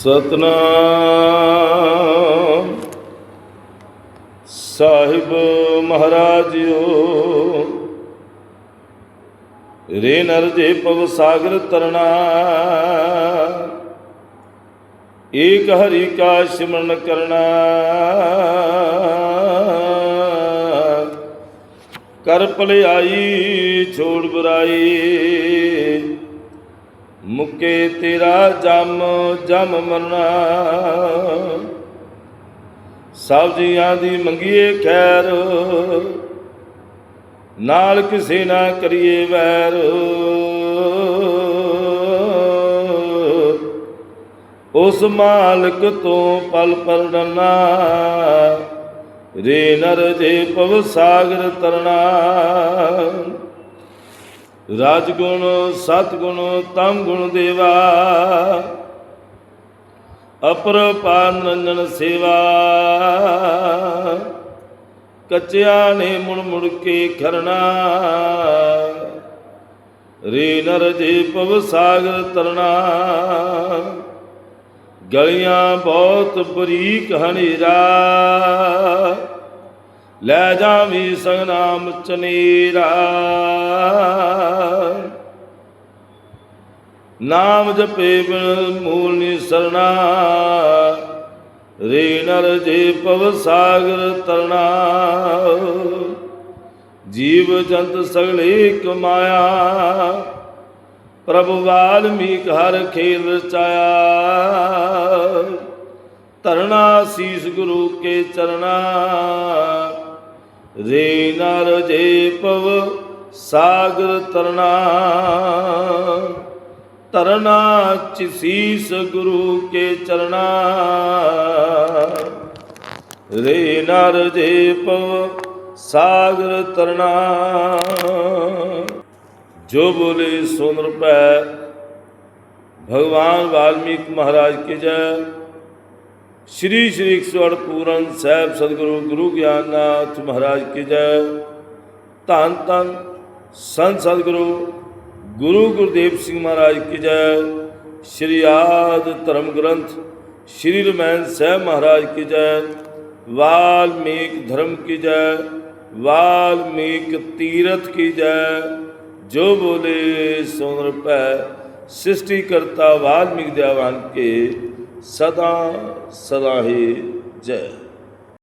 ਸਤਨਾਮ। ਸਾਹਿਬ ਮਹਾਰਾਜਿਓ, ਰੇ ਨਰ ਜੇ ਪਵ ਸਾਗਰ ਤਰਣਾ। ਏਕ ਹਰੀ ਕਾ ਸਿਮਰਨ ਕਰਨਾ ਕਰ ਭਲਾਈ ਛੋੜ ਬੁਰਾਈ। ਮੁਕੇ ਤੇਰਾ ਜਮ ਜਮ ਮਰਨਾ। ਸਭ ਜੀਆਂ ਦੀ ਮੰਗੀਏ ਖੈਰ, ਨਾਲ ਕਿਸੇ ਨਾ ਕਰੀਏ ਵੈਰ। ਉਸ ਮਾਲਕ ਤੋਂ ਪਲ ਪਲ ਡਰਨਾ, ਰੇ ਨਰ ਜੇ ਪਵ ਸਾਗਰ ਤਰਨਾ। ਰਾਜਗੁਣ, ਸਤਗੁਣ, ਤਮ ਗੁਣ ਦੇਵਾ। ਅਪਰ ਨੰਦਨ ਸੇਵਾ। ਕੱਚਿਆਂ ਨੇ ਮੁੜ ਮੁੜ ਕੇ ਖਰਨਾ ਰੇ ਨਰ ਜੇ ਪਵ ਸਾਗਰ ਤਰਨਾ ਗਲੀਆਂ ਬਹੁਤ ਬਰੀਕ ਹਨੇਰਾ। ਲੈ ਜਾਵੀ ਸੰਗਨਾਮ ਚਨੀਰਾ। ਨਾਮ ਜਪੇ ਬਿਨ ਮੂਲ ਨੀ ਸਰਣਾ। ਰੇ ਨਰ ਜੇ ਪਵ ਸਾਗਰ ਤਰਣਾ। ਜੀਵ ਜੰਤ ਸਗਲੇ ਕਮਾਇਆ ਪ੍ਰਭ ਵਾਲਮੀਕ ਹਰ ਖੇਲ ਰਚਾਇਆ। ਤਰਣਾ ਸੀਸ ਗੁਰੂ ਕੇ ਚਰਣਾ। ਰੇ ਨਰ ਜੇ ਪਵ ਸਾਗਰ ਤਰਣਾ। ਤਰਨਾ ਚ ਗੁਰੂ ਕੇ ਚਰਣਾ। ਰੇ ਨਰ ਜੇ ਸਾਗਰ ਤਰਣਾ। ਜੋ ਬੋਲੇ ਸੋ ਨਰਪੈ ਭਗਵਾਨ ਵਾਲਮੀਕ ਮਹਾਰਾਜ ਕੀ ਜੈ। ਸ਼੍ਰੀ ਸ਼੍ਰੀ 108 ਪੂਰਨ ਸਾਹਿਬ ਸਤਿਗੁਰੂ ਗੁਰੂ ਗਿਆਨਨਾਥ ਮਹਾਰਾਜ ਕੀ ਜੈ। ਧੰਨ ਧੰਨ ਸੰਤ ਸਤਿਗੁਰੂ ਗੁਰੂ ਗੁਰਦੇਵ ਸਿੰਘ ਮਹਾਰਾਜ ਕੀ ਜੈ ਸ਼੍ਰੀ ਆਦ ਧਰਮ ਗ੍ਰੰਥ ਸ਼੍ਰੀ ਰਮੈਨ ਸਾਹਿਬ ਮਹਾਰਾਜ ਕੀ ਜੈ ਵਾਲਮੀਕ ਧਰਮ ਕੀ ਜੈ ਵਾਲਮੀਕ ਤੀਰਥ ਕੀ ਜੈ ਜੋ ਬੋਲੇ ਸੋਨਰ ਪੈ ਸ੍ਰਿਸ਼ਟੀ ਕਰਤਾ ਵਾਲਮੀਕ ਦਿਆਵਾਨ ਕੇ ਸਦਾ ਸਦਾ ਹੀ ਜੈ